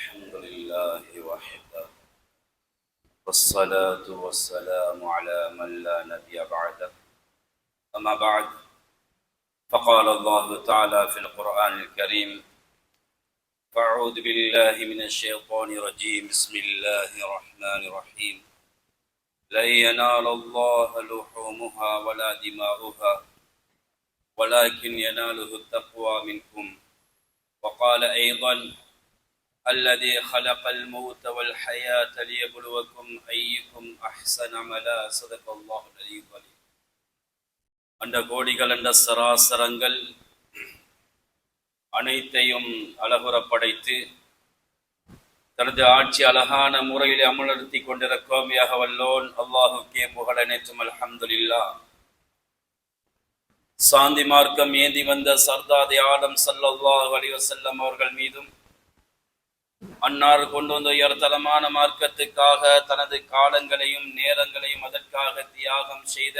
الحمد لله وحده. والصلاة والسلام على من لا نبي بعده. أما بعد فقال الله تعالى في القرآن الكريم فأعوذ بالله من الشيطان الرجيم. بسم الله الرحمن الرحيم. لن ينال الله لحومها ولا دماؤها ولكن يناله التقوى منكم. وقال أيضا الذي خلق الموت والحياة ليبلوكم أيكم أحسن عملا صدق الله العلي العظيم அந்த கோடிகள் அந்த சராசரங்கள் அனைத்தையும் அழகுற படைத்து தனது ஆட்சி அழகான முறையில் அமலர்த்தி கொண்டிருக்கோம் யாக வல்லோன் அல்லாஹுக்கே புகழ நேற்றும் அல்ஹம்துலில்லா சாந்தி மார்க்கம் ஏந்தி வந்த சர்தாதி ஆலம் சல்லல்லாஹு அலைஹி வஸல்லம் அவர்கள் மீதும் அன்னார் கொண்டு வந்த உயர்தரமான மார்க்கத்துக்காக தனது காலங்களையும் நேரங்களையும் அதற்காக தியாகம் செய்த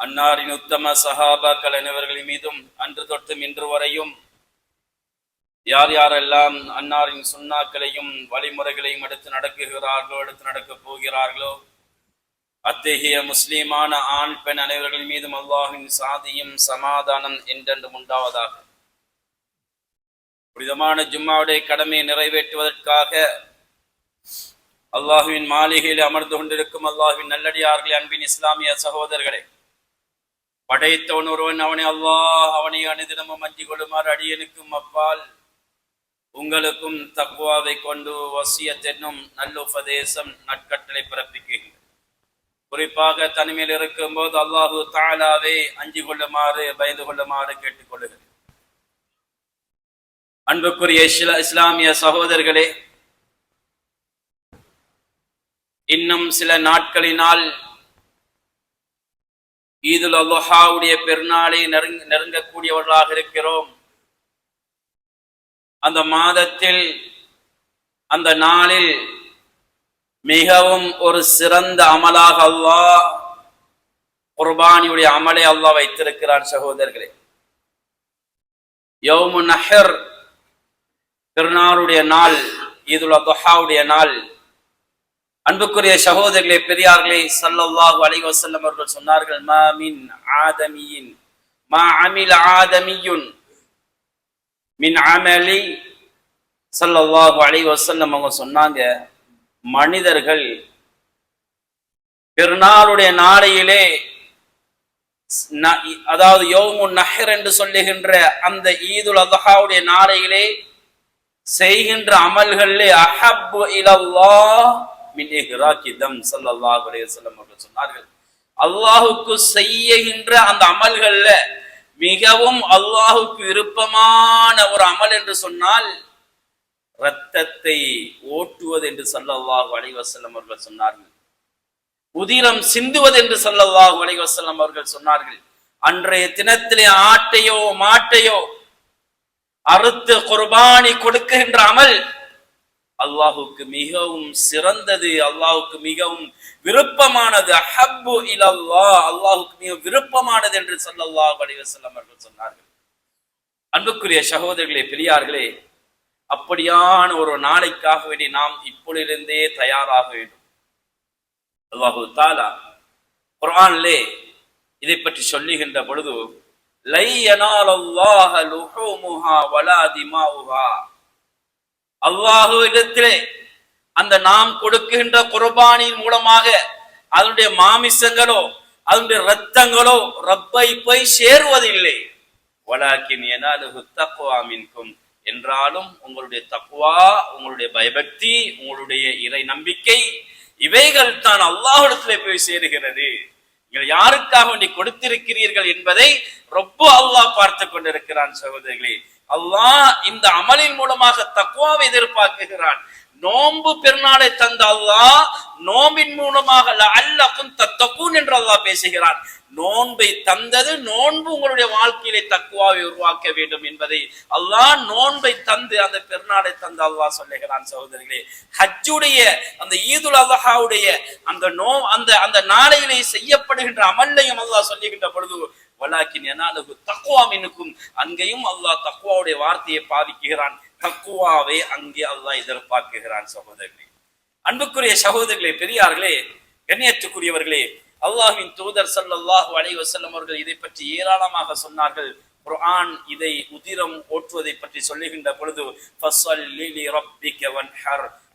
அன்னாரின் உத்தம சஹாபாக்கள் அனைவர்கள் மீதும் அன்று தொட்டும் இன்று வரையும் யார் யாரெல்லாம் அன்னாரின் சுண்ணாக்களையும் வழிமுறைகளையும் எடுத்து நடக்குகிறார்களோ எடுத்து நடக்கப் போகிறார்களோ அத்தகைய முஸ்லீமான ஆண் பெண் அனைவர்கள் மீதும் அல்லாஹின் சாதியும் சமாதானம் என்றென்று உண்டாவதாக. புனிதமான ஜும்மாவுடைய கடமையை நிறைவேற்றுவதற்காக அல்லாஹுவின் மாளிகையில் அமர்ந்து கொண்டிருக்கும் அல்லாஹுவின் நல்லடியார்களே அன்பின் இஸ்லாமிய சகோதரர்களே. படைத்தவன் ஒருவன் அவனை அல்லாஹ் அவனை அனுதினமும் அஞ்சி கொள்ளுமாறு அடியனுக்கும் அப்பால் உங்களுக்கும் தக்குவாவை கொண்டு வசிய தென்னும் நல்ல நல்லுபதேசம் நட்கட்டளை பிறப்பிக்கிறேன் குறிப்பாக தனிமையில் இருக்கும்போது அல்லாஹு தாலாவை அஞ்சு கொள்ளுமாறு பயந்து கொள்ளுமாறு கேட்டுக்கொள்ளுகிறேன் அன்புக்குரிய இஸ்லாமிய சகோதரர்களே இன்னும் சில நாட்களினால் ஈதுல் அல்லஹாவுடைய பெருநாளை நெருங்க நெருங்கக்கூடியவர்களாக இருக்கிறோம். அந்த மாதத்தில் அந்த நாளில் மிகவும் ஒரு சிறந்த அமலாக அல்லாஹ் குர்பானியுடைய அமலை அல்லாஹ் வைத்திருக்கிறான் சகோதரர்களே. யோமு நஹர் திருநாளுடைய நாள் ஈதுல் தொஹாவுடைய நாள். அன்புக்குரிய சகோதரர்களே பெரியார்களே ஸல்லல்லாஹு அலைஹி வஸல்லம் அவர்கள் சொன்னார்கள் மா மின் ஆதமியின் மா அமில் ஆதமியுன் மின் அமலி. ஸல்லல்லாஹு அலைஹி வஸல்லம் அவங்க சொன்னாங்க மனிதர்கள் பெருநாளுடைய நாளையிலே ந- அதாவது யோமு நஹர் என்று சொல்லுகின்ற அந்த ஈதுல் அத்ஹாவுடைய நாளையிலே செய்கின்ற அமல்களிலே அஹப்பு இலல்லா மின் இஹ்ராக்கி தம் ஸல்லல்லாஹு அலைஹி வஸல்லம் அவர்கள் சொன்னார்கள். அல்லாஹுக்கு செய்யுகின்ற அந்த அமல்கள்ல மிகவும் அல்லாஹுக்கு விருப்பமான ஒரு அமல் என்று சொன்னால் இரத்தத்தை ஓட்டுவது என்று ஸல்லல்லாஹு அலைஹி வஸல்லம் அவர்கள் சொன்னார்கள். உதிரம் சிந்துவது என்று ஸல்லல்லாஹு அலைஹி வஸல்லம் அவர்கள் சொன்னார்கள். அன்றைய தினத்திலே ஆட்டையோ மாட்டையோ அறுத்து குர்பானி கொடுக்கின்ற அமல் அல்லாஹுக்கு மிகவும் சிறந்தது அல்லாஹுக்கு மிகவும் விருப்பமானது. அஹப்பு இலல்லா அல்லாஹுக்கு மிக விருப்பமானது என்று சொல்லல்லாஹ் வடிவசல்லம் அவர்கள் சொன்னார்கள். அன்புக்குரிய சகோதரர்களே பெரியார்களே அப்படியான ஒரு நாளைக்காக வேண்டி நாம் இப்பொழுதிருந்தே தயாராக வேண்டும். அல்லாஹு தாலா குரான்லே இதை பற்றி சொல்லுகின்ற பொழுது லை வலா அல்லாஹுவிடத்திலே அந்த நாம் கொடுக்கின்ற குர்பானின் மூலமாக அதனுடைய மாமிசங்களோ அதனுடைய ரத்தங்களோ ரப்பை போய் சேருவதில்லை. வலாக்கின் எனாலுஹு தக்வா மின்கும். என்றாலும் உங்களுடைய தக்குவா உங்களுடைய பயபக்தி உங்களுடைய இறை நம்பிக்கை இவைகள் தான் அல்லாஹிடத்திலே போய் சேருகிறது. நீங்கள் யாருக்காக வேண்டி கொடுத்திருக்கிறீர்கள் என்பதை ரொம்ப அல்லாஹ் பார்த்து கொண்டிருக்கிறான் சகோதரிகளே. அல்லாஹ் இந்த அமலின் மூலமாக தக்குவாவை எதிர்பார்க்குகிறான் நோன்பு பெருநாளை தந்த அல்லாஹ் நோம்பின் மூலமாக அல்லக்கும் தத்தக்கூன் என்று அல்லாஹ் பேசுகிறான். நோன்பை தந்தது நோன்பு உங்களுடைய வாழ்க்கையிலே தக்குவாவை உருவாக்க வேண்டும் என்பதை அல்லாஹ் நோன்பை தந்து அந்த பெருநாளை தந்து அல்லாஹ் சொல்லுகிறான் சகோதரிகளே. ஹஜ்ஜுடைய அந்த ஈதுல் அல்ஹாவுடைய அந்த நோ அந்த அந்த நாளையிலே செய்யப்படுகின்ற அமல்லையும் அல்லாஹ் சொல்லுகின்ற பொழுது வலாக்கின் எனாலுகு தக்குவா மின்னுக்கும். அங்கேயும் அல்லாஹ் தக்குவாவுடைய வார்த்தையை பாதிக்குகிறான் தக்குவாவை அங்கே அல்லாஹ் எதிர்பார்க்குகிறான் சகோதரர்களே. அன்புக்குரிய சகோதரர்களே பெரியார்களே கண்ணியத்துக்குரியவர்களே அல்லாஹின் தூதர் சல்லாஹு அலை வசல்லம் அவர்கள் இதை பற்றி ஏராளமாக சொன்னார்கள். குர்ஆன் இதை உதிரம் ஓட்டுவதை பற்றி சொல்லுகின்ற பொழுது ஃபஸல்லி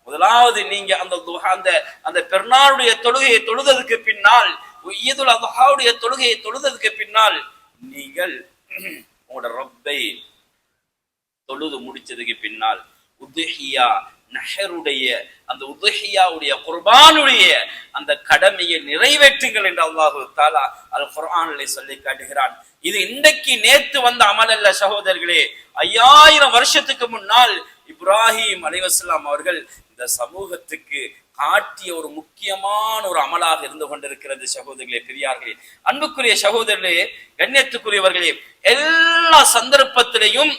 முதலாவது நீங்க அந்த அந்த அந்த பெருநாளுடைய தொழுகையை தொழுததுக்கு பின்னால் ஈதுல் அத்ஹாவுடைய தொழுகையை தொழுததுக்கு பின்னால் நீங்கள் உங்களோட ரப்பை தொழுது முடிச்சதுக்கு பின்னால் உதுஹியா நஹருடைய அந்த உதுஹியாவுடைய குர்பானுடைய அந்த கடமையை நிறைவேற்றுங்கள் என்று அல்லாஹு தாலா அல் குர்ஆனிலே சொல்லி காட்டுகிறான். இது இன்றைக்கு நேத்து வந்த அமல் அல்ல சகோதரர்களே ஐயாயிரம் வருஷத்துக்கு முன்னால் இப்ராஹிம் அலைவசலாம் அவர்கள் இந்த சமூகத்துக்கு காட்டிய ஒரு முக்கியமான ஒரு அமலாக இருந்து கொண்டிருக்கிறது சகோதரர்களே பெரியார்களே. அன்புக்குரிய சகோதரர்களே கண்ணியத்துக்குரியவர்களே எல்லா சந்தர்ப்பத்திலையும்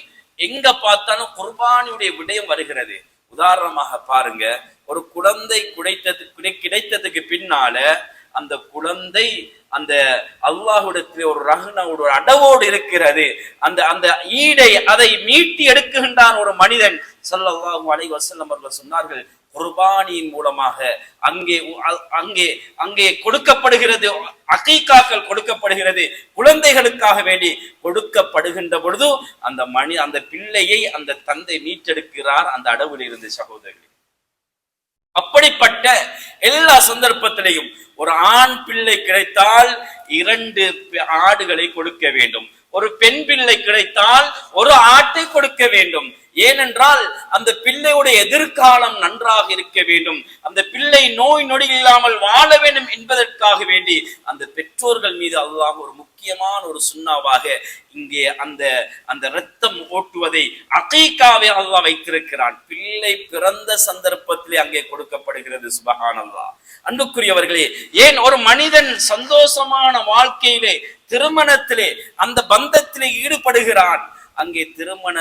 எங்க பார்த்தாலும் குர்பானியுடைய விடயம் வருகிறது. உதாரணமாக பாருங்க ஒரு குழந்தை குடைத்தது கிடைத்ததுக்கு பின்னால அந்த குழந்தை அந்த அல்லாஹுடத்தில் ஒரு ரகுனோட ஒரு அடவோடு இருக்கிறது. அந்த அந்த ஈடை அதை மீட்டி எடுக்குகின்றான் ஒரு மனிதன். ஸல்லல்லாஹு அலைஹி வஸல்லம் அவர்கள் சொன்னார்கள் குர்பானியின் மூலமாக அங்கே உ- அங்கே அங்கே கொடுக்கப்படுகிறது அகைக்காக்கள் கொடுக்கப்படுகிறது குழந்தைகளுக்காக வேண்டி கொடுக்கப்படுகின்ற பொழுது அந்த மணி அந்த பிள்ளையை அந்த தந்தை மீட்டெடுக்கிறார் அந்த அடவில் இருந்து சகோதரி. அப்படிப்பட்ட எல்லா சந்தர்ப்பத்திலையும் ஒரு ஆண் பிள்ளை கிடைத்தால் இரண்டு ஆடுகளை கொடுக்க வேண்டும். ஒரு பெண் பிள்ளை கிடைத்தால் ஒரு ஆட்டை கொடுக்க வேண்டும். ஏனென்றால் அந்த பிள்ளையுடைய எதிர்காலம் நன்றாக இருக்க வேண்டும். அந்த பிள்ளை நோய் நொடி இல்லாமல் வாழ வேண்டும் என்பதற்காக வேண்டி அந்த பெற்றோர்கள் மீது அல்லாஹ் ஒரு முக்கியமான ஒரு சுண்ணாவாக இங்கே அந்த அந்த ரத்தம் ஓட்டுவதை அகைக்காவே அல்லா வைத்திருக்கிறான். பிள்ளை பிறந்த சந்தர்ப்பத்திலே அங்கே கொடுக்கப்படுகிறது சுபகான் அல்லா அன்புக்குரியவர்களே ஏன் ஒரு மனிதன் சந்தோஷமான வாழ்க்கையிலே திருமணத்திலே அந்த பந்தத்திலே ஈடுபடுகிறான்? அங்கே திருமண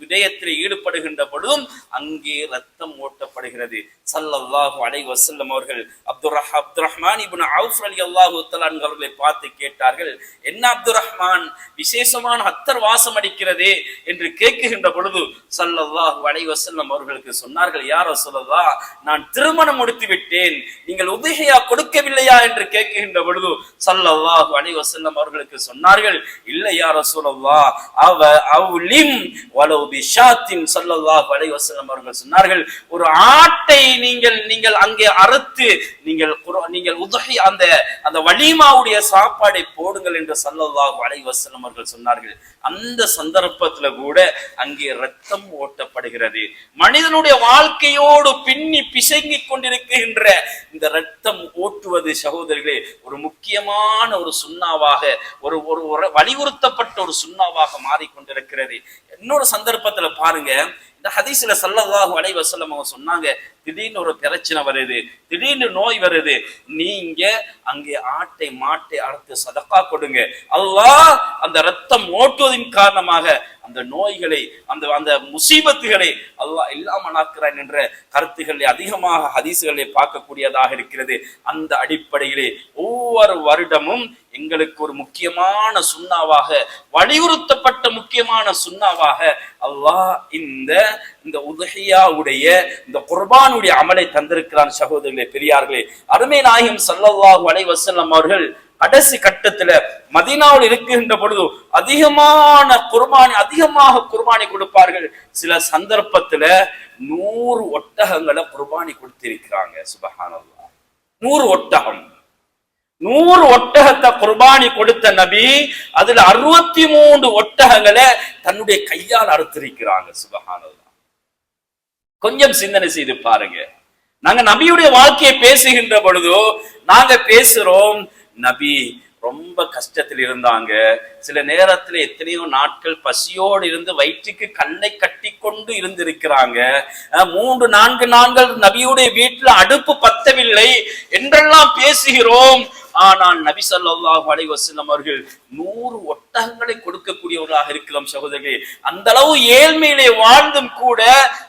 விடயத்தில் ஈடுபடுகின்ற பொழுதும் அங்கே ரத்தம் ஓட்டப்படுகிறது. ஸல்லல்லாஹு அலை வசல்லம் அவர்கள் Abdul ரஹ் Abdur Rahman ibn Awf Ali அல்லாஹு அவர்களை பார்த்து கேட்டார்கள் என்ன அப்துல் ரஹ்மான் விசேஷமான அத்தர் வாசம் அடிக்கிறதே என்று கேட்குகின்ற பொழுது ஸல்லல்லாஹு அலை வசல்லம் அவர்களுக்கு சொன்னார்கள் யார் சொல்லதா நான் திருமணம் முடித்து விட்டேன் நீங்கள் உதகையா கொடுக்கவில்லையா? என்று கேட்குகின்ற பொழுது ஸல்லல்லாஹு அலை வசல்லம் அவர்களுக்கு சொன்னார்கள் இல்லை யாரோ சொல்லவா அவ அவுலிம் வலவு பிஷாத்தின் ஸல்லல்லாஹு அலைஹி அவர்கள் சொன்னார்கள் ஒரு ஆட்டை நீங்கள் நீங்கள் அங்கே அறுத்து நீங்கள் நீங்கள் உதகை அந்த அந்த வலிமாவுடைய சாப்பாடை போடுங்கள் என்று ஸல்லல்லாஹு அலைஹி அவர்கள் சொன்னார்கள். அந்த சந்தர்ப்பத்துல கூட அங்கே ரத்தம் ஓட்டப்படுகிறது. மனிதனுடைய வாழ்க்கையோடு பின்னி பிசங்கி கொண்டிருக்கின்ற இந்த ரத்தம் ஓட்டுவது சகோதரிகளே ஒரு முக்கியமான ஒரு சுண்ணாவாக ஒரு ஒரு ஒரு வலியுறுத்தப்பட்ட ஒரு சுண்ணாவாக மாறிக்கொண்டிருக்கிறது. இன்னொரு சந்தர்ப்பத்துல பாருங்க இந்த ஹதீஸ்ல ஸல்லல்லாஹு அலைஹி அவங்க சொன்னாங்க திடீர்னு ஒரு பிரச்சனை வருது திடீர்னு நோய் வருது நீங்க அங்கே ஆட்டை மாட்டை அறுத்து சதக்கா கொடுங்க. அல்லாஹ் அந்த ரத்தம் ஓட்டுவதின் காரணமாக அந்த நோய்களை அந்த அந்த முசீபத்துகளை அல்லாஹ் இல்லாமலாக்குறான் என்ற கருத்துக்களை அதிகமாக ஹதீசுகளை பார்க்கக்கூடியதாக இருக்கிறது. அந்த அடிப்படையிலே ஒவ்வொரு வருடமும் எங்களுக்கு ஒரு முக்கியமான சுண்ணாவாக வலியுறுத்தப்பட்ட முக்கியமான சுண்ணாவாக அல்லாஹ் இந்த இந்த உதகையாவுடைய இந்த குர்பானுடைய அமலை தந்திருக்கிறான் சகோதரர்களே பெரியார்களே. அருமை நாயகம் சல்லல்லாஹு அலைவசல்லம் அவர்கள் கடைசி கட்டத்துல மதீனாவில் இருக்கின்ற பொழுது அதிகமான குர்பானி அதிகமாக குர்பானி கொடுப்பார்கள். சில சந்தர்ப்பத்துல நூறு ஒட்டகங்களை குர்பானி கொடுத்திருக்கிறாங்க சுபஹானல்லா நூறு ஒட்டகம். நூறு ஒட்டகத்தை குர்பானி கொடுத்த நபி அதுல அறுபத்தி மூன்று ஒட்டகங்களை தன்னுடைய கையால் அறுத்திருக்கிறாங்க சுபஹானல்லா கொஞ்சம் சிந்தனை செய்து பாருங்க. நாங்க நபியுடைய வாழ்க்கையை பேசுகின்ற பொழுதோ நாங்க பேசுறோம் நபி ரொம்ப கஷ்டத்தில் இருந்தாங்க. சில நேரத்துல எத்தனையோ நாட்கள் பசியோடு இருந்து வயிற்றுக்கு கல்லை கட்டி கொண்டு இருந்திருக்கிறாங்க. அஹ் மூன்று நான்கு நாட்கள் நபியுடைய வீட்டுல அடுப்பு பத்தவில்லை என்றெல்லாம் பேசுகிறோம். ஆனால் நபி ஸல்லல்லாஹு அலைஹி அவர்கள் நூறு ஒட்டகங்களை கொடுக்கக்கூடியவர்களாக இருக்கலாம் சகோதரர்களே. அந்த அளவு ஏழ்மையிலே வாழ்ந்தும் கூட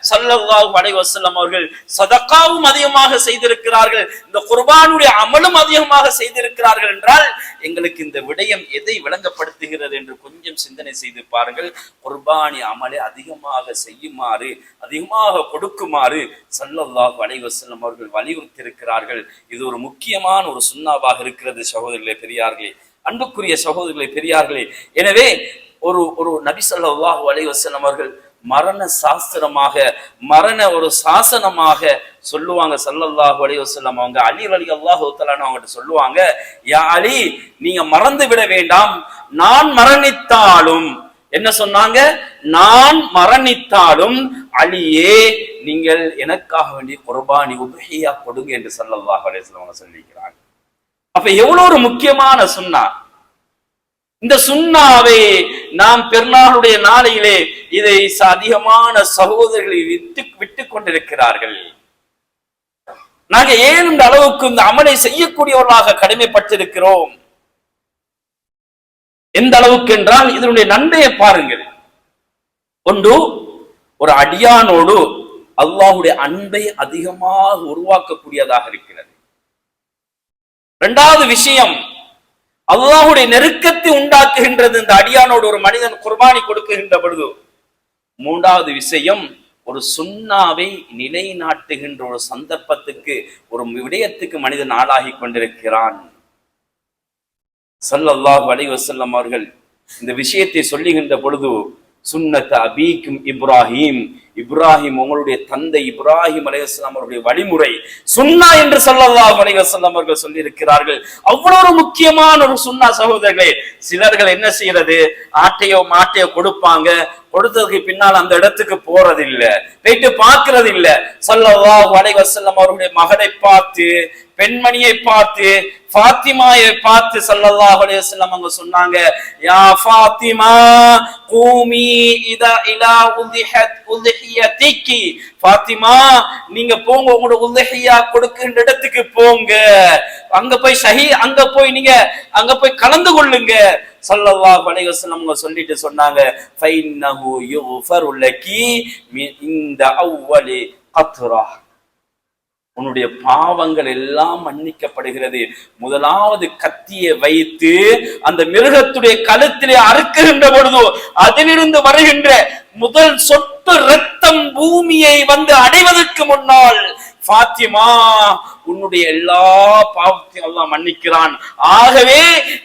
சல்லல்லாஹு அலைஹி வஸல்லம் அவர்கள் சதக்காவும் அதிகமாக செய்திருக்கிறார்கள். இந்த குர்பானுடைய அமலும் அதிகமாக செய்திருக்கிறார்கள் என்றால் எங்களுக்கு இந்த விடயம் எதை விளங்கப்படுத்துகிறது என்று கொஞ்சம் சிந்தனை செய்து பாருங்கள். குர்பானி அமலை அதிகமாக செய்யுமாறு அதிகமாக கொடுக்குமாறு சல்லல்லாஹு அலைஹி வஸல்லம் அவர்கள் வலியுறுத்தி இருக்கிறார்கள் இது ஒரு முக்கியமான ஒரு சுண்ணாவாக இருக்கிறது சகோதரர்களே பெரியார்களே. அன்புக்குரிய சகோதரர்களே பெரியார்களே. எனவே ஒரு ஒரு நபி ஸல்லல்லாஹு அலைஹி அவர்கள் மரண சாஸ்திரமாக மரண ஒரு சாசனமாக சொல்லுவாங்க சல்லல்லாஹு அலைஹி அவங்க அலி அலி அல்லாஹு அவங்ககிட்ட சொல்லுவாங்க யா அலி நீங்க மறந்து விட வேண்டாம். நான் மரணித்தாலும். என்ன சொன்னாங்க? நான் மரணித்தாலும் அலியே நீங்கள் எனக்காக வேண்டிய குர்பானி உபகையா கொடுங்க என்று சல்லல்லாஹு அலைஹி வஸல்லம் அவங்க அப்ப எவ்வளவு ஒரு முக்கியமான சுன்னா இந்த சுண்ணாவை நாம் பெருநாளுடைய நாளையிலே இதை அதிகமான சகோதரர்களை விட்டு விட்டு கொண்டிருக்கிறார்கள். நாங்க ஏன் இந்த அளவுக்கு இந்த அமலை செய்யக்கூடியவர்களாக கடமைப்பட்டிருக்கிறோம்? எந்த அளவுக்கு என்றால் இதனுடைய நன்மையை பாருங்கள். ஒன்று ஒரு அடியானோடு அல்லாஹுடைய அன்பை அதிகமாக உருவாக்கக்கூடியதாக இருக்கிறது. இரண்டாவது விஷயம் அல்லாஹுடைய நெருக்கத்தை உண்டாக்குகின்றது. இந்த அடியானோடு ஒரு மனிதன் குர்பானி கொடுக்குகின்ற பொழுது மூன்றாவது விஷயம் ஒரு சுண்ணாவை நிலைநாட்டுகின்ற ஒரு சந்தர்ப்பத்துக்கு ஒரு விடயத்துக்கு மனிதன் ஆளாகி கொண்டிருக்கிறான். ஸல்லல்லாஹு அலைஹி வஸல்லம் அவர்கள் இந்த விஷயத்தை சொல்லுகின்ற பொழுது சுன்னத்த அபீக்கும் இப்ராஹிம் இப்ராஹிம் உங்களுடைய தந்தை இப்ராஹிம் அலைஹிஸ்ஸலாம் அவருடைய வழிமுறை சுன்னா என்று சொல்லலாம் அலைஹி அவர்கள் சொல்லி இருக்கிறார்கள் அவ்வளவு ஒரு முக்கியமான ஒரு சுன்னா சகோதரர்களே சிலர்கள் என்ன செய்யறது? ஆட்டையோ மாட்டையோ கொடுப்பாங்க. கொடுத்ததுக்கு பின்னால் அந்த இடத்துக்கு போறதில்ல. போயிட்டு பார்க்கறது இல்ல சொல்லவா அலைஹி அவருடைய மகனை பார்த்து பெண்மணியை பார்த்து பாத்திமாயை பார்த்து ஸல்லல்லாஹு அலைஹி செல்லம் அவங்க சொன்னாங்க யா பாத்திமா கூமி இதா இலா உதிஹத் உதிஹியதிகி ஃபாத்திமா நீங்க போங்க உங்களோட உதஹியா கொடுக்கின்ற இடத்துக்கு போங்க. அங்க போய் சஹி அங்க போய் நீங்க அங்க போய் கலந்து கொள்ளுங்க. ஸல்லல்லாஹு அலைஹி வஸல்லம் அவங்க சொல்லிட்டு சொன்னாங்க ஃபைன்னஹு யுஃபரு லகி இந்த அவ்வலி கத்ரா உன்னுடைய பாவங்கள் எல்லாம் மன்னிக்கப்படுகிறது. முதலாவது கத்தியை வைத்து அந்த மிருகத்துடைய கழுத்திலே அறுக்குகின்ற பொழுது அதிலிருந்து வருகின்ற முதல் சொட்டு ரத்தம் பூமியை வந்து அடைவதற்கு முன்னால் பாத்திமா உன்னுடைய எல்லா பாவத்தையும் அல்லாஹ் மன்னிக்கிறான். ஆகவே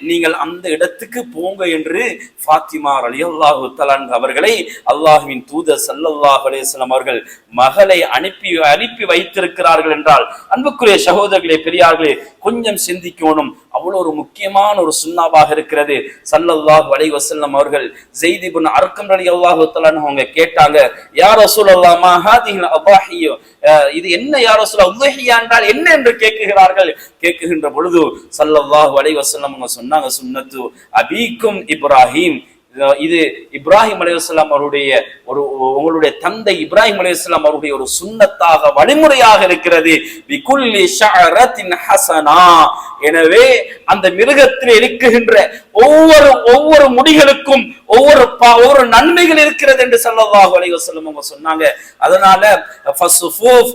நீங்கள் அந்த இடத்துக்கு போங்க என்று ஃபாத்திமா ரலியல்லாஹு தலான் அவர்களை அல்லாஹுவின் தூதர் சல்லல்லாஹ் அலேஸ்லம் அவர்கள் மகளை அனுப்பி அனுப்பி வைத்திருக்கிறார்கள் என்றால் அன்புக்குரிய சகோதரர்களே பெரியார்களே கொஞ்சம் சிந்திக்கணும். அவ்வளவு ஒரு முக்கியமான ஒரு சுண்ணாவாக இருக்கிறது. சல்லல்லாஹ் அலைஹி வசல்லம் அவர்கள் ஜெயித் அர்க்கம் அலி அல்லாஹு தலான் அவங்க கேட்டாங்க யார் ரசூலல்லாஹ் அல்லாமா இது என்ன யார் ரசூலல்லாஹ் என்றால் என்ன என்று கேட்குகிறார்கள். கேட்குகின்ற பொழுது ஸல்லல்லாஹு அலைஹி அவங்க சொன்னாங்க சுன்னத்து அபீக்கும் இப்ராஹிம். இது இப்ராஹிம் அலைஹிஸ்ஸலாம் அவருடைய ஒரு உங்களுடைய தந்தை இப்ராஹிம் அலைஹிஸ்ஸலாம் அவருடைய ஒரு சுண்ணத்தாக வழிமுறையாக இருக்கிறது. பிகுல்லி ஷஅரத்தின் ஹசனா எனவே அந்த மிருகத்தில் இருக்குகின்ற ஒவ்வொரு ஒவ்வொரு முடிகளுக்கும் ஒவ்வொரு பா- ஒவ்வொரு நன்மைகள் இருக்கிறது என்று ஸல்லல்லாஹு அலைஹி வஸல்லம் அவங்க சொன்னாங்க. அதனால ஃபசுஃபூஃப்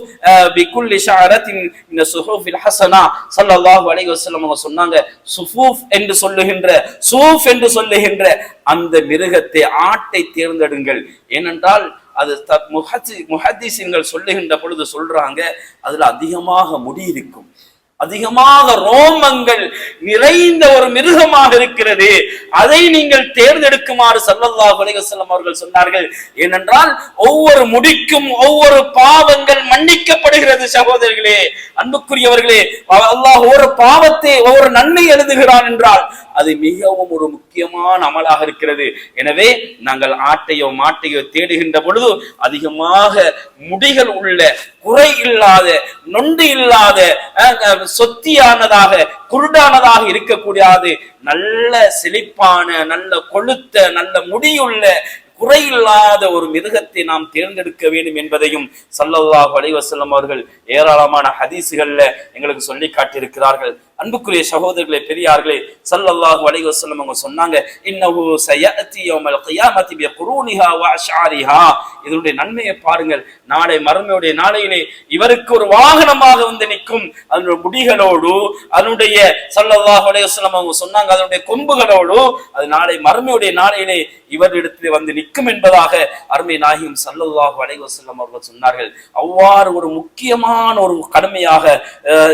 பிகுல்லி ஷஅரத்தின் இந்த சுஹூஃபில் ஹசனா சல்லல்லாஹு அலைஹி வஸல்லம் அவங்க சொன்னாங்க. சுஃபூஃப் என்று சொல்லுகின்ற சூஃப் என்று சொல்லுகின்ற அந்த மிருகத்தை ஆட்டை தேர்ந்தெடுங்கள். ஏனென்றால் அது முஹத்தி முஹத்திசின்கள் சொல்லுகின்ற பொழுது சொல்றாங்க அதுல அதிகமாக முடி இருக்கும். அதிகமாக ரோமங்கள் நிறைந்த ஒரு மிருகமாக இருக்கிறது. அதை நீங்கள் தேர்ந்தெடுக்குமாறு சல்லல்லா வலிகசல்லம் அவர்கள் சொன்னார்கள். ஏனென்றால் ஒவ்வொரு முடிக்கும் ஒவ்வொரு பாவங்கள் மன்னிக்கப்படுகிறது சகோதரர்களே அன்புக்குரியவர்களே. அல்லாஹ் ஒவ்வொரு பாவத்தை ஒவ்வொரு நன்மை எழுதுகிறான் என்றால் அது மிகவும் ஒரு முக்கியமான அமலாக இருக்கிறது. எனவே நாங்கள் ஆட்டையோ மாட்டையோ தேடுகின்ற பொழுது அதிகமாக முடிகள் உள்ள குறை இல்லாத நொண்டு இல்லாத சொத்தியானதாக குருடானதாக இருக்கக்கூடாது நல்ல செழிப்பான நல்ல கொழுத்த நல்ல முடியுள்ள குறையில்லாத ஒரு மிருகத்தை நாம் தேர்ந்தெடுக்க வேண்டும் என்பதையும் சல்லல்லாஹ் அலைவசல்லம் அவர்கள் ஏராளமான ஹதீசுகள்ல எங்களுக்கு சொல்லி காட்டியிருக்கிறார்கள். அன்புக்குரிய சகோதரர்களே பெரியார்களே ஸல்லல்லாஹு அலைஹி வஸல்லம் அவங்க சொன்னாங்க இன்னஹு சயஅதி யௌமல் கியாமத்தி பி குரூனிஹா வ இதனுடைய நன்மையை பாருங்கள். நாளை மறுமையுடைய நாளையிலே இவருக்கு ஒரு வாகனமாக வந்து நிற்கும். அதனுடைய முடிகளோடு அதனுடைய ஸல்லல்லாஹு அலைஹி வஸல்லம் அவங்க சொன்னாங்க அதனுடைய கொம்புகளோடு அது நாளை மறுமையுடைய நாளையிலே இவரிடத்தில் வந்து நிற்கும் என்பதாக அருமை நாயகம் ஸல்லல்லாஹு அலைஹி வஸல்லம் அவர்கள் சொன்னார்கள். அவ்வாறு ஒரு முக்கியமான ஒரு கடமையாக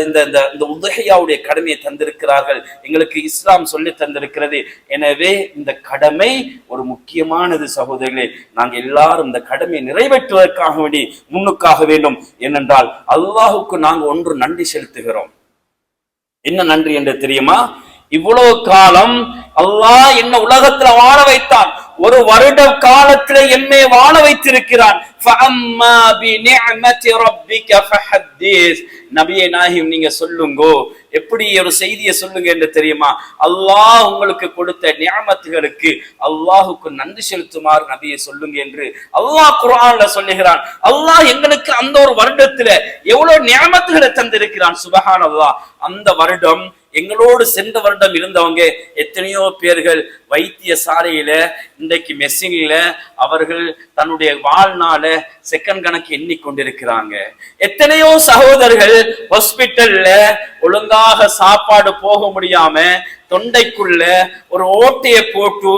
இந்த இந்த இந்த உதகையாவுடைய கடமையை தந்திருக்கிறார்கள். எங்களுக்கு இஸ்லாம் சொல்லி தந்திருக்கிறது. எனவே இந்த கடமை ஒரு முக்கியமானது சகோதரர்களே. நாங்கள் எல்லாரும் இந்த கடமையை நிறைவேற்றுவதற்காக வேண்டி முன்னுக்காக வேண்டும். ஏனென்றால் அல்லாஹுக்கு நாங்கள் ஒன்று நன்றி செலுத்துகிறோம். என்ன நன்றி என்று தெரியுமா? இவ்வளவு காலம் அல்லாஹ் என்ன உலகத்துல வாழ வைத்தான். ஒரு வருட காலத்துல என்னை வாழ வைத்திருக்கிறான். நபியை நாயும் நீங்க சொல்லுங்கோ. எப்படி ஒரு செய்தியை சொல்லுங்க என்று தெரியுமா? அல்லாஹ் உங்களுக்கு கொடுத்த நியமத்துகளுக்கு அல்லாஹுக்கு நன்றி செலுத்துமாறு நபியை சொல்லுங்க என்று அல்லாஹ் குரான்ல சொல்லுகிறான். அல்லாஹ் எங்களுக்கு அந்த ஒரு வருடத்துல எவ்வளவு நியமத்துகளை தந்திருக்கிறான். சுபஹான் அல்லாஹ் அந்த வருடம் எங்களோடு சென்ற வருடம் இருந்தவங்க எத்தனையோ பேர்கள் வைத்திய சாலையில இன்றைக்கு மெஸ்ஸிங்ல அவர்கள் தன்னுடைய வாழ்நாள செகண்ட் கணக்கு எண்ணிக்கொண்டிருக்கிறாங்க. எத்தனையோ சகோதரர்கள் ஹாஸ்பிட்டல்ல ஒழுங்காக சாப்பாடு போக முடியாம தொண்டைக்குள்ள ஒரு ஓட்டையை போட்டு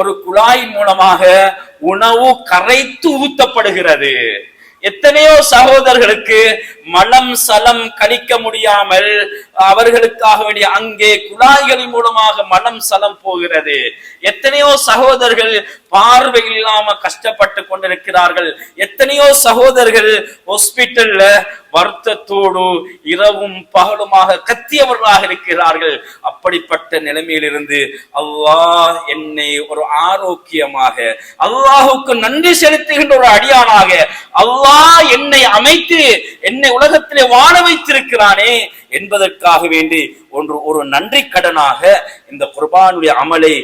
ஒரு குழாய் மூலமாக உணவு கரைத்து ஊத்தப்படுகிறது. எத்தனையோ சகோதரர்களுக்கு மலம் சலம் கழிக்க முடியாமல் அவர்களுக்காக வேண்டிய அங்கே குழாய்களின் மூலமாக மலம் சலம் போகிறது. எத்தனையோ சகோதரர்கள் பார்வை இல்லாம கஷ்டப்பட்டு கொண்டிருக்கிறார்கள். எத்தனையோ சகோதரர்கள் ஹாஸ்பிட்டல்ல வருத்தத்தோடு இரவும் பகலுமாக கத்தியவர்களாக இருக்கிறார்கள். அப்படிப்பட்ட நிலைமையிலிருந்து அல்லாஹ் என்னை ஒரு ஆரோக்கியமாக அல்லாஹுக்கு நன்றி செலுத்துகின்ற ஒரு அடியானாக அல்லாஹ் என்னை அமைத்து என்னை உலகத்திலே வாழ வைத்திருக்கிறானே என்பதற்காக வேண்டி ஒன்று ஒரு நன்றி கடனாக இந்த குர்பானுடைய அமலை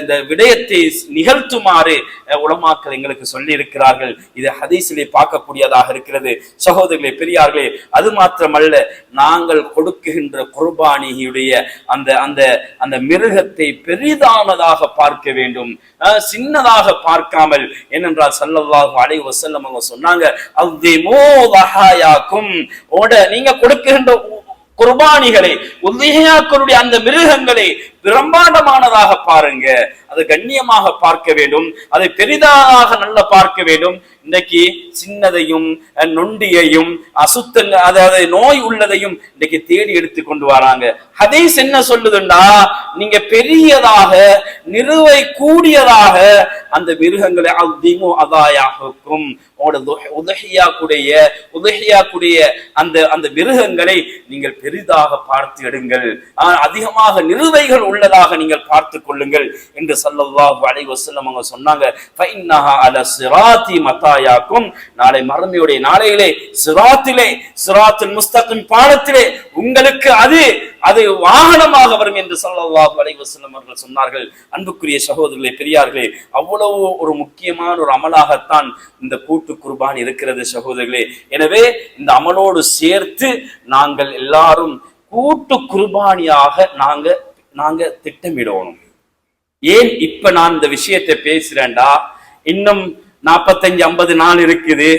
இந்த விடயத்தை நிகழ்த்துமாறு உளமாக்கள் உலமாக்கள் எங்களுக்கு சொல்லி இருக்கிறார்கள் இது ஹதீஸிலே பார்க்கக்கூடியதாக இருக்கிறது. சகோதரர்களே பெரியார்களே அது மாத்திரமல்ல நாங்கள் கொடுக்குகின்ற குர்பானியுடைய அந்த அந்த அந்த மிருகத்தை பெரிதானதாக பார்க்க வேண்டும். சின்னதாக பார்க்காமல் ஏனென்றால் ஸல்லல்லாஹு அலை வசல்லம் அவங்க சொன்னாங்க அவ்திமூ வஹாயாக்கும். ஓட நீங்க கொடுக்கின்ற குர்பானிகளை உதயாக்களுடைய அந்த மிருகங்களை பிரம்மாண்டமானதாக பாருங்க. அதை கண்ணியமாக பார்க்க வேண்டும். அதை பெரிதாக நல்ல பார்க்க வேண்டும். இன்னைக்கு சின்னதையும் நொண்டியையும் அசுத்தங்க அதாவது நோய் உள்ளதையும் இன்னைக்கு தேடி எடுத்து கொண்டு வராங்க. ஹதீஸ் என்ன சொல்லுதுண்டா? நீங்க பெரியதாக நிறுவை கூடியதாக அந்த மிருகங்களை அதிமு அதாயாகும் உதகியா கூடிய உதகியா கூடிய அந்த அந்த மிருகங்களை நீங்கள் பெரிதாக பார்த்து எடுங்கள். ஆஹ், அதிகமாக நிறுவைகள் உள்ளதாக நீங்கள் பார்த்து கொள்ளுங்கள் என்று சல்லல்லாஹு அலைஹி வஸல்லம் அவங்க சொன்னாங்க. ஃபைன்னஹா அல சிராத்தி மத்தாயாக்கும். நாளை மறுமையுடைய நாளையிலே சிராத்திலே சிராத்துல் முஸ்தகிம் பாலத்திலே உங்களுக்கு அது அது வாகனமாக வரும் என்று சல்லல்லாஹு அலைஹி வஸல்லம் அவர்கள் சொன்னார்கள். அன்புக்குரிய சகோதரர்களே பெரியார்களே அவ்வளவு ஒரு முக்கியமான ஒரு அமலாகத்தான் இந்த கூட்டு குர்பான் இருக்கிறது சகோதரர்களே. எனவே இந்த அமலோடு சேர்த்து நாங்கள் எல்லாரும் கூட்டு குர்பானியாக நாங்க நாங்க திட்டமிடணும். ஏன் இப்ப நான் இந்த விஷயத்தை பேசுறேன்டா? இன்னும் நாற்பத்தஞ்சு ஐம்பது நாள் இருக்குது.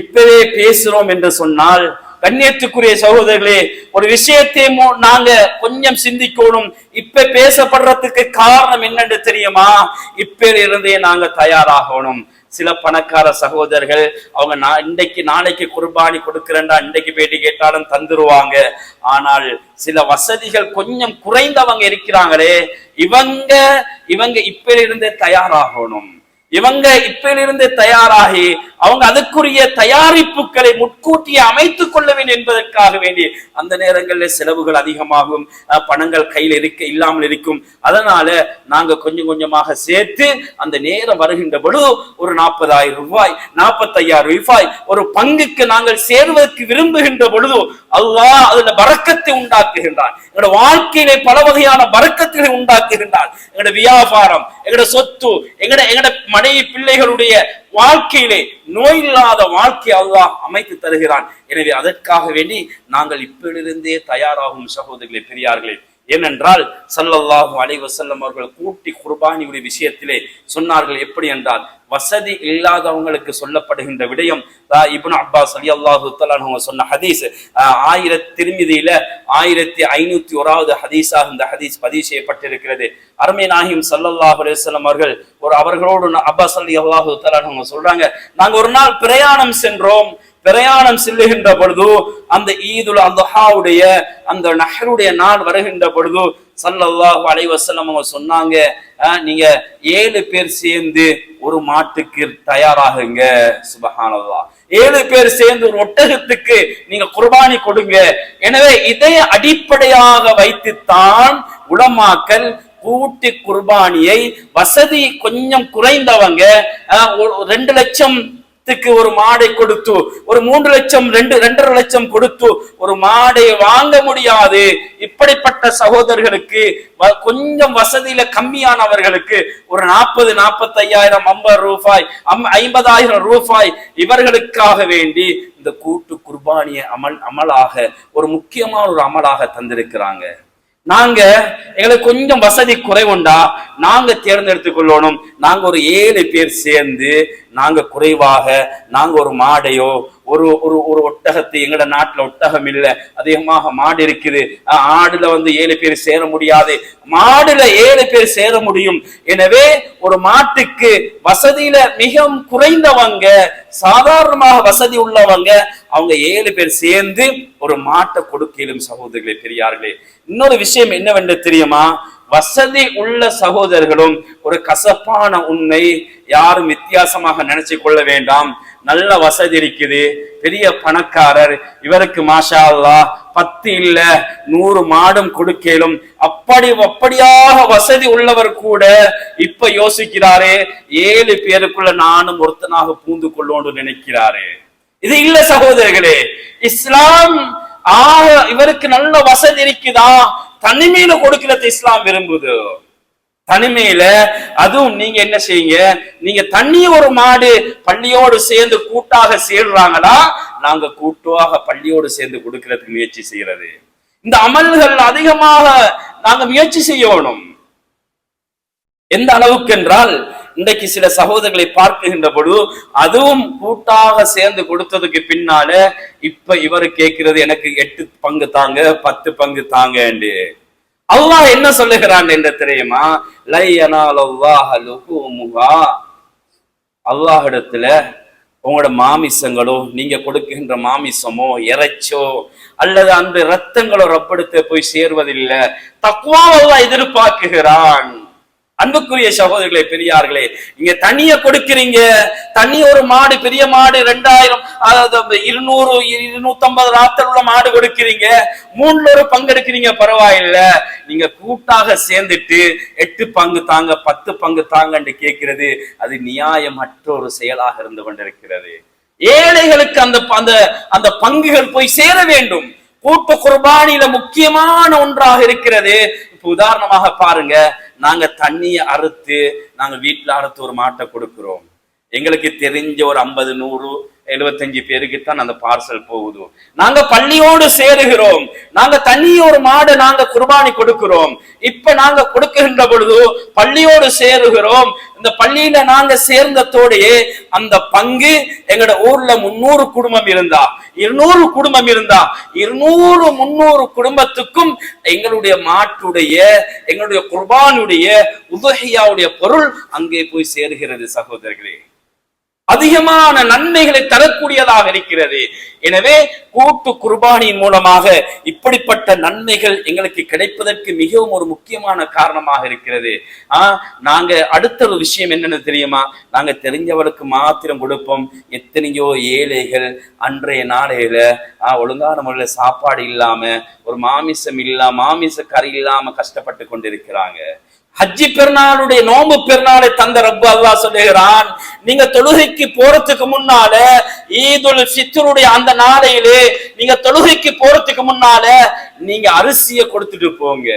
இப்பவே பேசுறோம் என்று சொன்னால் கண்ணியத்துக்குரிய சகோதரர்களே ஒரு விஷயத்தை நாங்க கொஞ்சம் சிந்திக்கணும். இப்ப பேசப்படுறதுக்கு காரணம் என்னன்னு தெரியுமா? இப்ப இருந்தே நாங்க தயாராகணும். சில பணக்கார சகோதரர்கள் அவங்க நான் இன்றைக்கு நாளைக்கு குர்பானி கொடுக்கிறேன்டா இன்றைக்கு பேட்டி கேட்டாலும் தந்துருவாங்க. ஆனால் சில வசதிகள் கொஞ்சம் குறைந்தவங்க இருக்கிறாங்களே இவங்க இவங்க இப்ப இருந்தே தயாராகணும். இவங்க இப்பிலிருந்து தயாராகி அவங்க அதுக்குரிய தயாரிப்புகளை முன்கூட்டியே அமைத்துக் கொள்ள வேண்டும் என்பதற்காக வேண்டி அந்த நேரங்களில் செலவுகள் அதிகமாகும் பணங்கள் கையில் இருக்க இல்லாமல் இருக்கும். அதனால நாங்க கொஞ்சம் கொஞ்சமாக சேர்த்து அந்த நேரம் வருகின்ற பொழுது ஒரு நாற்பதாயிரம் ரூபாய் நாற்பத்தையாயிரம் ரூபாய் ஒரு பங்குக்கு நாங்கள் சேர்வதற்கு விரும்புகின்ற பொழுது அல்லாஹ் அதுல பறக்கத்தை உண்டாக்குகின்றான். எங்களோட வாழ்க்கையிலே பல வகையான பறக்கத்துகளை உண்டாக்குகின்றான். எங்களோட வியாபாரம் எங்களோட சொத்து எங்கட எங்கட மனைவி பிள்ளைகளுடைய வாழ்க்கையிலே நோய் இல்லாத வாழ்க்கை அல்லாஹ் அமைத்து தருகிறான். எனவே அதற்காக வேண்டி நாங்கள் இப்பொழுதிருந்தே தயாராகும் சகோதரிகளே பெரியார்களே ஏனென்றால் சல்லல்லாஹு அலைவசல்லம் அவர்கள் கூட்டி குர்பானியுடைய விஷயத்திலே சொன்னார்கள் எப்படி என்றால் வசதி இல்லாதவங்களுக்கு சொல்லப்படுகின்ற விடயம் இபுன் அப்பாஸ் அலி அல்லாஹு அவங்க சொன்ன ஹதீஸ் ஆஹ், ஆயிரத்தி திருமிதியில ஆயிரத்தி ஐநூத்தி ஓராவது ஹதீஸாக இந்த ஹதீஸ் பதிவு செய்யப்பட்டிருக்கிறது. அருமை நாகிம் சல்லல்லாஹ் அலைஹி அவர்கள் ஒரு அவர்களோடு அப்பாஸ் அலி அல்லாஹு அவங்க சொல்றாங்க நாங்க ஒரு நாள் பிரயாணம் சென்றோம் பிரயாணம் செல்லுகின்ற பொழுது அந்த ஈதுல் அந்தஹாவுடைய அந்த நஹருடைய நாள் வருகின்ற பொழுது சல்லல்லாஹு அலைவசல்லம் அவங்க சொன்னாங்க நீங்க ஏழு பேர் சேர்ந்து ஒரு மாட்டுக்கு தயாராகுங்க. சுபஹானல்லாஹ். ஏழு பேர் சேர்ந்து ஒரு ஒட்டகத்துக்கு நீங்க குர்பானி கொடுங்க. எனவே இதை அடிப்படையாக வைத்துத்தான் உலமாக்கல் கூட்டி குர்பானியை வசதி கொஞ்சம் குறைந்தவங்க ஒரு ரெண்டு லட்சம் பத்துக்கு ஒரு மாடை கொடுத்து ஒரு மூன்று லட்சம் ரெண்டு ரெண்டரை லட்சம் கொடுத்து ஒரு மாடை வாங்க முடியாது. இப்படிப்பட்ட சகோதரர்களுக்கு வ- கொஞ்சம் வசதியில கம்மியானவர்களுக்கு ஒரு நாற்பது நாற்பத்தி ஐயாயிரம் ஐம்பது ரூபாய் அம் ஐம்பதாயிரம் ரூபாய் இவர்களுக்காக வேண்டி இந்த கூட்டு குர்பானிய அமல் அமலாக ஒரு முக்கியமான ஒரு அமலாக தந்திருக்கிறாங்க. நாங்க எங்களுக்கு கொஞ்சம் வசதி குறைவுண்டா நாங்க தேர்ந்தெடுத்து கொள்ளணும் நாங்க ஒரு ஏழு பேர் சேர்ந்து நாங்க குறைவாக நாங்க ஒரு மாடையோ ஒரு ஒரு ஒரு ஒட்டகத்தை எங்கட நாட்டுல ஒட்டகம் இல்ல அதிகமாக மாடு இருக்குது. ஆடுல வந்து ஏழு பேர் சேர முடியாது. மாடுல ஏழு பேர் சேர முடியும். எனவே ஒரு மாட்டுக்கு வசதியில மிகவும் குறைந்தவங்க சாதாரணமாக வசதி உள்ளவங்க அவங்க ஏழு பேர் சேர்ந்து ஒரு மாட்டை கொடுக்கலும் சகோதரர்களே பெரியார்களே. இன்னொரு விஷயம் என்னவென்று தெரியுமா? வசதி உள்ள சகோதரர்களும் ஒரு கசப்பான உண்மை யாரும் வித்தியாசமாக நினைச்சு கொள்ள வேண்டாம். நல்ல வசதி இருக்குது. பெரிய பணக்காரர். இவருக்கு மாஷா அல்லாஹ் பத்து இல்ல நூறு மாடும் கொடுக்கலும். அப்படி அப்படியாக வசதி உள்ளவர் கூட இப்ப யோசிக்கிறாரே ஏழு பேருக்குள்ள நானும் ஒருத்தனாக பூந்து கொள்ளோன்னு நினைக்கிறாரு. இது இல்ல சகோதரர்களே இஸ்லாம் ஆக இவருக்கு நல்ல வசதி இருக்குதா? தனிமையில கொடுக்கிறது இஸ்லாம் விரும்புது. தனிமையில அதுவும் நீங்க என்ன செய்யுங்க? நீங்க தண்ணி ஒரு மாடு பள்ளியோடு சேர்ந்து கூட்டாக சேர்றாங்களா? நாங்க கூட்டாக பள்ளியோடு சேர்ந்து கொடுக்கறதுக்கு முயற்சி செய்யறது. இந்த அமல்கள் அதிகமாக நாங்க முயற்சி செய்யணும் எந்த அளவுக்கு என்றால் இன்றைக்கு சில சகோதரர்களை பார்க்கின்ற பொழுது அதுவும் கூட்டாக சேர்ந்து கொடுத்ததுக்கு பின்னால இப்ப இவரு கேட்கிறது எனக்கு எட்டு பங்கு தாங்க பத்து பங்கு தாங்க அல்லாஹ் என்ன சொல்லுகிறான் என்று தெரியுமா? லை யனாலல்லாஹ அல்லாஹிடத்துல உங்களோட மாமிசங்களோ நீங்க கொடுக்கின்ற மாமிசமோ இறைச்சோ அல்லது அந்த ரத்தங்களோ ரப்படுத்த போய் சேர்வதில்லை. தக்குவாவெல்லாம் எதிர்பார்க்குகிறான் அன்புக்குரிய சகோதரிகளே பெரியார்களே நீங்க தண்ணிய கொடுக்கிறீங்க. தண்ணி ஒரு மாடு பெரிய மாடு ரெண்டாயிரம் அதாவது இருநூறு இருநூத்தம்பது ராத்தல் உள்ள மாடு கொடுக்கிறீங்க. மூணுல ஒரு பங்கு எடுக்கிறீங்க பரவாயில்ல. நீங்க கூட்டாக சேர்ந்துட்டு எட்டு பங்கு தாங்க பத்து பங்கு தாங்கன்னு கேட்கிறது அது நியாயமற்ற ஒரு செயலாக இருந்து கொண்டிருக்கிறது. ஏழைகளுக்கு அந்த அந்த அந்த பங்குகள் போய் சேர வேண்டும். கூட்டு குர்பானில முக்கியமான ஒன்றாக இருக்கிறது. இப்ப உதாரணமாக பாருங்க நாங்க தண்ணியை அறுத்து நாங்க வீட்டுல அறுத்து ஒரு மாட்டை கொடுக்கிறோம். எங்களுக்கு தெரிஞ்ச ஒரு ஐம்பது நூறு எழுபத்தஞ்சு பேருக்கு தான் அந்த பார்சல் போகுது. நாங்க பள்ளியோடு சேருகிறோம். நாங்க தனி ஒரு மாடு நாங்க குர்பானி கொடுக்கிறோம். இப்ப நாங்க கொடுக்கின்ற பொழுது பள்ளியோடு சேருகிறோம். இந்த பள்ளியில நாங்க சேர்ந்ததோடையே அந்த பங்கு எங்கட ஊர்ல முன்னூறு குடும்பம் இருந்தா இருநூறு குடும்பம் இருந்தா இருநூறு முன்னூறு குடும்பத்துக்கும் எங்களுடைய மாட்டுடைய எங்களுடைய குர்பானுடைய உதகையாவுடைய பொருள் அங்கே போய் சேருகிறது சகோதரர்களே. அதிகமான நன்மைகளை தரக்கூடியதாக இருக்கிறது. எனவே கூட்டு குர்பானியின் மூலமாக இப்படிப்பட்ட நன்மைகள் எங்களுக்கு கிடைப்பதற்கு மிகவும் ஒரு முக்கியமான காரணமாக இருக்கிறது. ஆஹ் நாங்க அடுத்த ஒரு விஷயம் என்னன்னு தெரியுமா? நாங்க தெரிஞ்சவளுக்கு மாத்திரம் கொடுப்போம். எத்தனையோ ஏழைகள் அன்றைய நாளையில ஆஹ் ஒழுங்கான முறையில சாப்பாடு இல்லாம ஒரு மாமிசம் இல்லாம மாமிச கறி இல்லாம கஷ்டப்பட்டு கொண்டிருக்கிறாங்க. ஹஜ்ஜி பெருநாளுடைய நோம்பு பெருநாளை தந்த ரப்பு அல்லா சொல்லுகிறான் நீங்க தொழுகைக்கு போறதுக்கு முன்னால ஈதுல் சித்தருடைய அந்த நாளையிலே நீங்க தொழுகைக்கு போறதுக்கு முன்னால நீங்க அரிசியை கொடுத்துட்டு போங்க.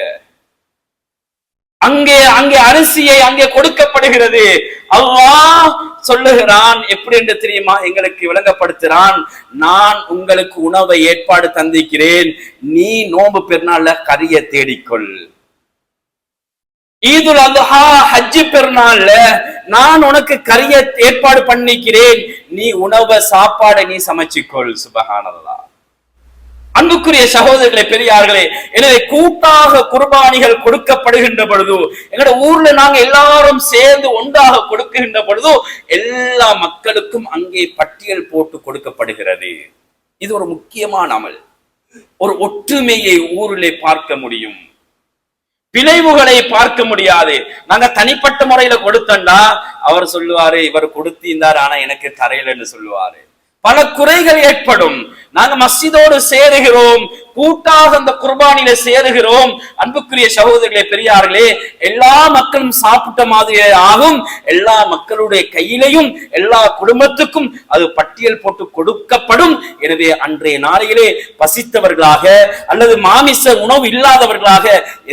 அங்கே அங்கே அரிசியை அங்கே கொடுக்கப்படுகிறது. அல்லாஹ் சொல்லுகிறான் எப்படி என்று தெரியுமா? எங்களுக்கு விளங்கப்படுத்துறான் நான் உங்களுக்கு உணவை ஏற்பாடு தந்திக்கிறேன் நீ நோம்பு பெருநாள்ல கரிய தேடிக்கொள். ஈதுல் அதுஹா ஹஜ்ஜி பெருநாள்ல நான் உனக்கு கரிய ஏற்பாடு பண்ணிக்கிறேன். நீ உணவை சாப்பாடை நீ சமைச்சிக்கொள். சுபகானதா அன்புக்குரிய சகோதரர்களே பெரியார்களே எனவே கூட்டாக குர்பானிகள் கொடுக்கப்படுகின்ற பொழுது எங்களோட ஊர்ல நாங்க எல்லாரும் சேர்ந்து ஒன்றாக கொடுக்கின்ற பொழுது எல்லா மக்களுக்கும் அங்கே பட்டியல் போட்டு கொடுக்கப்படுகிறது. இது ஒரு முக்கியமான அமல். ஒரு ஒற்றுமையை ஊரிலே பார்க்க முடியும். விளைவுகளை பார்க்க முடியாது. நாங்க தனிப்பட்ட முறையில கொடுத்தோம்னா அவர் சொல்லுவாரு இவர் கொடுத்திருந்தார் ஆனா எனக்கு தரையிலன்னு சொல்லுவாரு. பல குறைகள் ஏற்படும். நாங்க மஸ்ஜிதோடு சேருகிறோம். கூட்டாக அந்த குர்பானில சேருகிறோம். அன்புக்குரிய சகோதரர்களே பெரியார்களே எல்லா மக்களும் சாப்பிட்ட மாதிரி ஆகும். எல்லா மக்களுடைய கையிலையும் எல்லா குடும்பத்துக்கும் அது பட்டியல் போட்டு கொடுக்கப்படும். எனவே அன்றைய நாளையிலே பசித்தவர்களாக அல்லது மாமிச உணவு இல்லாதவர்களாக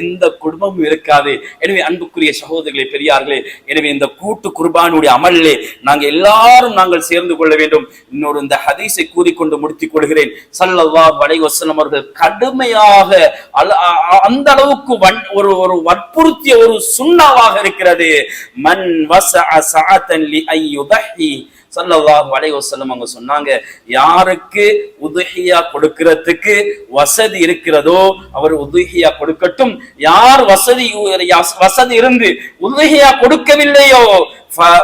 எந்த குடும்பமும் இருக்காது. எனவே அன்புக்குரிய சகோதரர்களே பெரியார்களே எனவே இந்த கூட்டு குர்பானுடைய அமலிலே நாங்கள் எல்லாரும் நாங்கள் சேர்ந்து கொள்ள வேண்டும். இன்னொரு இந்த ஹதீஸை கூறிக்கொண்டு முடித்துக் கொள்கிறேன். சொல்லுகிறேன். சல்லல்லா வஸல்லம் அவர்கள் கடுமையாக அந்த அளவுக்கு ஒரு ஒரு வற்புறுத்திய ஒரு சுண்ணாவாக இருக்கிறது. மண் வச சஅதன் ஐயுதஹி ஸல்லல்லாஹு அலைஹி வஸல்லம் அவங்க சொன்னாங்க யாருக்கு உதுகியா கொடுக்கிறதுக்கு வசதி இருக்கிறதோ அவர் உதுகியா கொடுக்கட்டும். யார் வசதி வசதி இருந்து உதுகியா கொடுக்கவில்லையோ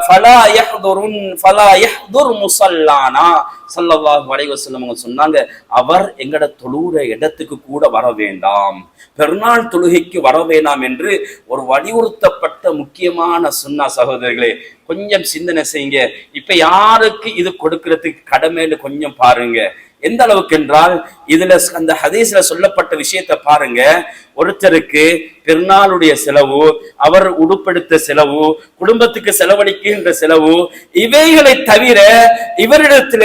ஃபலா யஹ்துருன் ஃபலா யஹ்துர் முஸல்லானா. ஸல்லல்லாஹு அலைஹி அவங்க சொன்னாங்க அவர் எங்கட தொழுகிற இடத்துக்கு கூட வர வேண்டாம். பெருநாள் தொழுகைக்கு வர வேண்டாம் என்று ஒரு வலியுறுத்தப்பட்ட முக்கியமான சொன்னா சகோதரர்களே கொஞ்சம் சிந்தனை செய்யுங்க. இப்ப யாருக்கு இது கொடுக்கறதுக்கு கடமைன்னு கொஞ்சம் பாருங்க. எந்த அளவுக்கு என்றால் இதுல அந்த ஹதீஸ்ல சொல்லப்பட்ட விஷயத்தை பாருங்க. ஒருத்தருக்கு பெருநாளுடைய செலவு அவர் உடுப்படுத்த செலவு குடும்பத்துக்கு செலவழிக்கின்ற செலவு இவைகளை தவிர இவரிடத்துல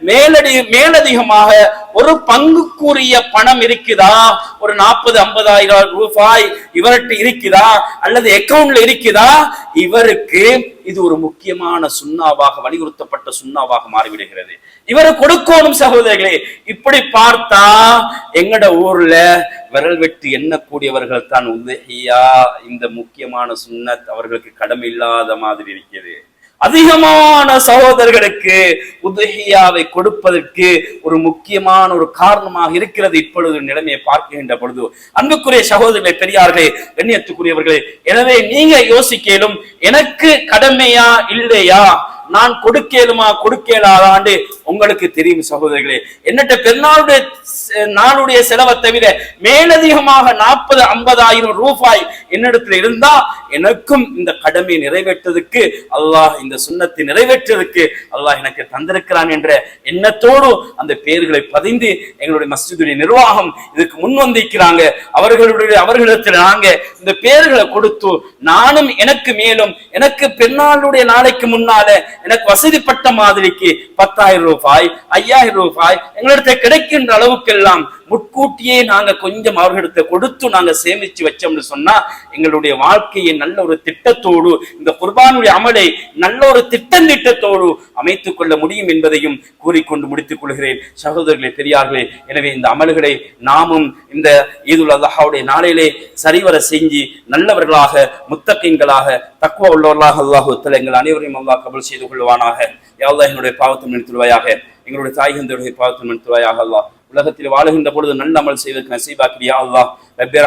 மேலடி மேலதிகமாக ஒரு பங்குக்குரிய பணம் இருக்குதா? ஒரு நாற்பது ஐம்பதாயிரம் ரூபாய் இவர்கிட்ட இருக்குதா? அல்லது அக்கவுண்ட்ல இருக்குதா? இவருக்கு இது ஒரு முக்கியமான சுண்ணாவாக வலியுறுத்தப்பட்ட சுண்ணாவாக மாறிவிடுகிறது. இவரு கொடுக்கணும் சகோதரர்களே இப்படி பார்த்தா எங்கட ஊர்ல விரல் வெட்டு எண்ணக்கூடியவர்கள் தான் உதகையா இந்த முக்கியமான சுண்ணத் அவர்களுக்கு கடமை இல்லாத மாதிரி இருக்கிறது. அதிகமான சகோதரர்களுக்கு உதகியாவை கொடுப்பதற்கு ஒரு முக்கியமான ஒரு காரணமாக இருக்கிறது இப்பொழுது நிலைமையை பார்க்கின்ற பொழுது. அன்புக்குரிய சகோதரர்களை பெரியார்களே கண்ணியத்துக்குரியவர்களே எனவே நீங்க யோசிக்கலும் எனக்கு கடமையா இல்லையா? நான் கொடுக்கலுமா கொடுக்கலாதாண்டு உங்களுக்கு தெரியும் சகோதரிகளே. என்னட்ட பெருநாளுடைய செ- நாளுடைய செலவை தவிர மேலதிகமாக நாற்பது ஐம்பதாயிரம் ரூபாய் என்னிடத்துல இருந்தா எனக்கும் இந்த கடமையை நிறைவேற்றதுக்கு அல்லாஹ் இந்த சுண்ணத்தை நிறைவேற்றதுக்கு அல்லாஹ் எனக்கு தந்திருக்கிறான் என்ற எண்ணத்தோடு அந்த பெயர்களை பதிந்து எங்களுடைய மஸ்ஜிதுடைய நிர்வாகம் இதுக்கு முன் வந்திருக்கிறாங்க. அவர்களுடைய அவர்களிடத்தில் நாங்க இந்த பெயர்களை கொடுத்து நானும் எனக்கு மேலும் எனக்கு பெருநாளுடைய நாளைக்கு முன்னால எனக்கு வசதிப்பட்ட மாதிரிக்கு பத்தாயிரம் ரூபாய் ஐயாயிரம் ரூபாய் எங்களிடத்தை கிடைக்கின்ற அளவுக்கெல்லாம் முட்கூட்டியே நாங்க கொஞ்சம் அவர்களிடத்தை கொடுத்து நாங்க சேமிச்சு வச்சோம்னு சொன்னா எங்களுடைய வாழ்க்கையை நல்ல ஒரு திட்டத்தோடு இந்த குர்பானுடைய அமலை நல்ல ஒரு திட்டம் திட்டத்தோடு அமைத்துக் கொள்ள முடியும் என்பதையும் கூறிக்கொண்டு முடித்துக் கொள்கிறேன். சகோதரர்களே பெரியார்களே எனவே இந்த அமல்களை நாமும் இந்த ஈதுல் அல்லாஹாவுடைய நாளிலே சரிவர செஞ்சு நல்லவர்களாக முத்தக்கிங்களாக தக்குவ உள்ளவர்களாக அல்லாஹு எங்கள் அனைவரையும் அல்லாஹ் கபல் செய்து கொள்வானாக. யா அல்லாஹ் என்னுடைய பாவத்தை நினைத்துள்வாயாக எங்களுடைய தாய்கந்தருடைய பாவத்தை நினைத்துள்வாயாக அல்லாஹ். உலகத்தில் வாழுகின்ற பொழுது நல்ல அமல் செய்வதற்கு நசீபாக்கிறியா அல்லா ரப்பே